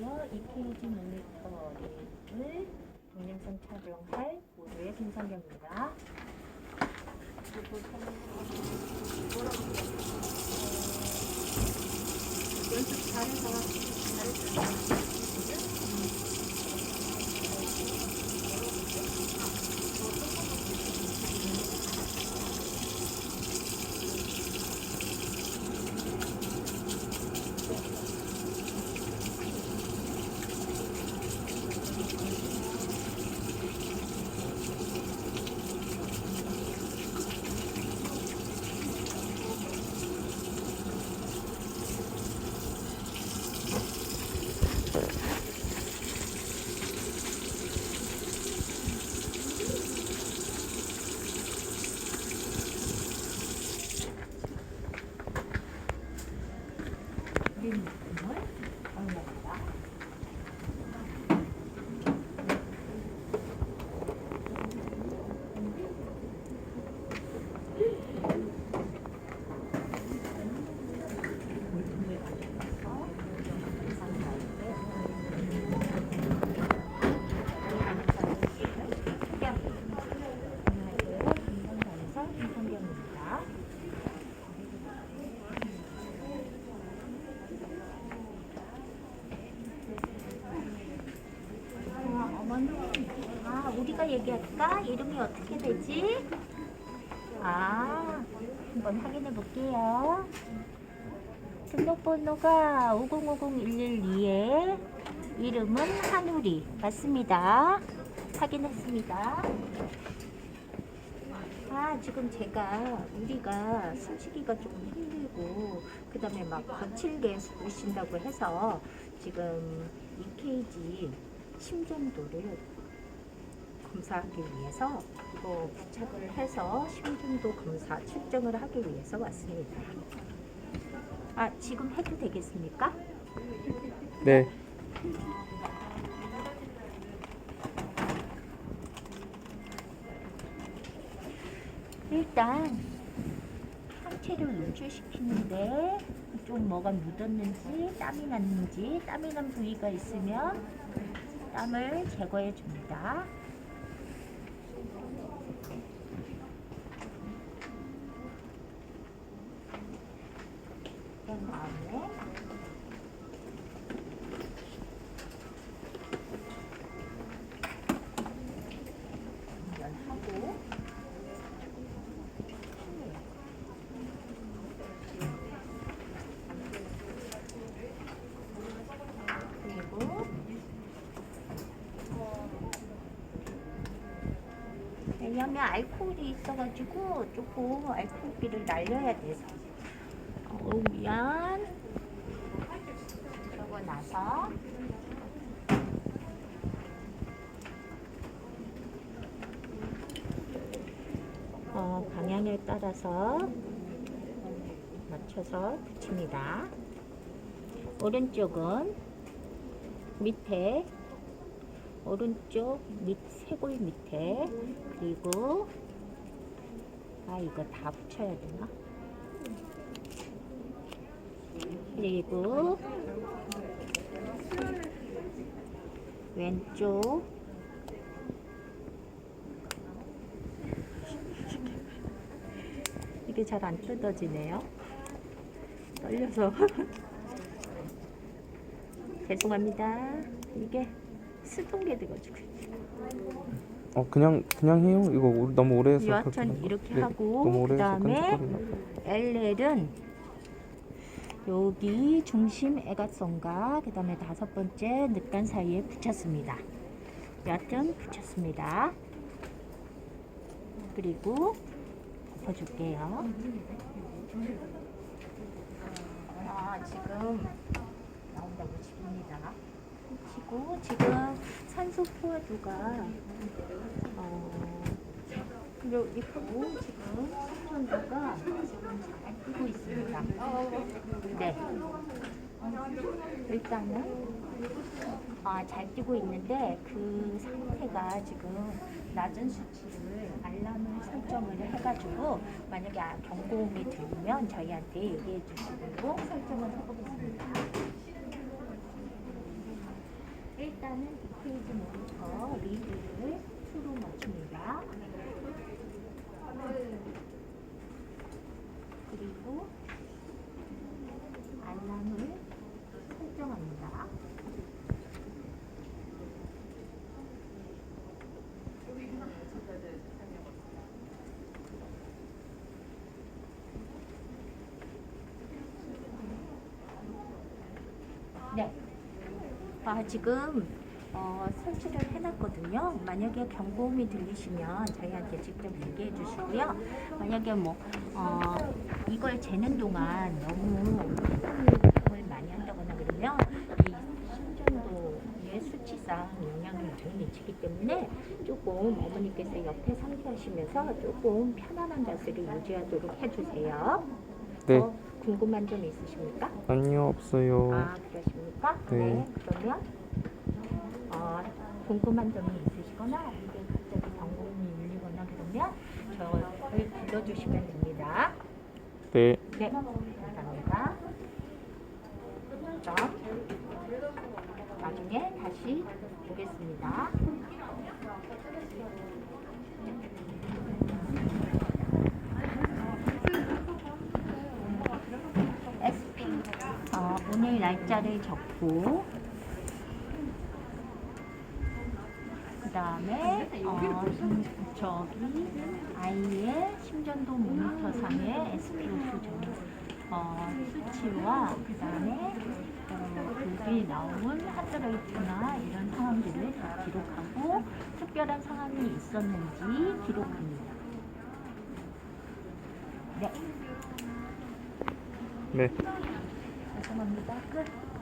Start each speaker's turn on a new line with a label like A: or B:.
A: 안녕하세요. EKG 모니터링을 동영상 촬영할 모두의 김성경입니다. 연습 잘해서 잘했어 우 우리가 얘기할까? 이름이 어떻게 되지? 아, 한번 확인해 볼게요. 등록번호가 5050112에 이름은 한우리 맞습니다. 확인했습니다. 아, 지금 제가 우리가 숨쉬기가 조금 힘들고 그 다음에 막 거칠게 쑤신다고 해서 지금 EKG 심전도를 검사하기 위해서 이거 부착을 해서 심전도 검사 측정을 하기 위해서 왔습니다. 아, 지금 해도 되겠습니까?
B: 네.
A: 일단 상체를 노출시키는데 좀 뭐가 묻었는지 땀이 났는지 땀이 난 부위가 있으면 땀을 제거해 줍니다. 왜냐면 알코올이 있어가지고 조금 알코올기를 날려야 돼서. 오면 그러고 나서. 어, 방향을 따라서 맞춰서 붙입니다. 오른쪽은 밑에 오른쪽 밑 쇄골 밑에 그리고 아 이거 다 붙여야 되나? 그리고 왼쪽 이게 잘 안 뜯어지네요. 떨려서 죄송합니다. 이게 수동게 돼가지고
B: 어 그냥 그냥 해요. 이거 너무 오래 해서
A: 여하튼
B: 그렇게
A: 이렇게
B: 네,
A: 하고
B: 너무 오래 해서
A: 그다음에
B: 끈적거리나 봐.
A: LL은 여기 중심 애각선과 그 다음에 다섯 번째 늑간 사이에 붙였습니다. 여하튼 붙였습니다. 그리고 덮어줄게요. 아, 지금 나온다고 칩니다. 치고 지금 산소 포화도가 어, 이쁘고 지금 지금 잘 뜨고 있습니다. 네. 일단은 아, 잘 뜨고 있는데 그 상태가 지금 낮은 수치를 알람을 설정을 해가지고 만약에 아, 경고음이 들리면 저희한테 얘기해 주시고 설정을 해보겠습니다. 일단은 디페이지 모니터 리드를 수로 맞춥니다. 그리고 알람을 설정합니다. 네. 아, 지금 어, 설치를 해놨거든요. 만약에 경고음이 들리시면 저희한테 직접 얘기해 주시고요. 만약에 뭐 어, 이걸 재는 동안 너무 을 많이 한다거나 그러면 이 심전도의 수치상 영향을 많이 미치기 때문에 조금 어머니께서 옆에 상주하시면서 조금 편안한 자세를 유지하도록 해주세요.
B: 네.
A: 더 궁금한 점 있으십니까?
B: 아니요 없어요.
A: 아 그러십니까?
B: 네.
A: 그러면 어, 궁금한 점이 있으시거나 이게 갑자기 경고음이 울리거나 그러면 저를 불러주시면 됩니다.
B: 네.
A: 네, 감사합니다. 그럼 나중에 다시 보겠습니다. SP 어, 오늘 날짜를 적고 그 다음에 어, 심- 저기 아이의 심전도 모니터상의 SPO2 점 어, 수치와 그 다음에 어, 거기 나온 하트레이트나 이런 상황들을 다 기록하고 특별한 상황이 있었는지 기록합니다. 네,
B: 네.
A: 죄송합니다. 끝.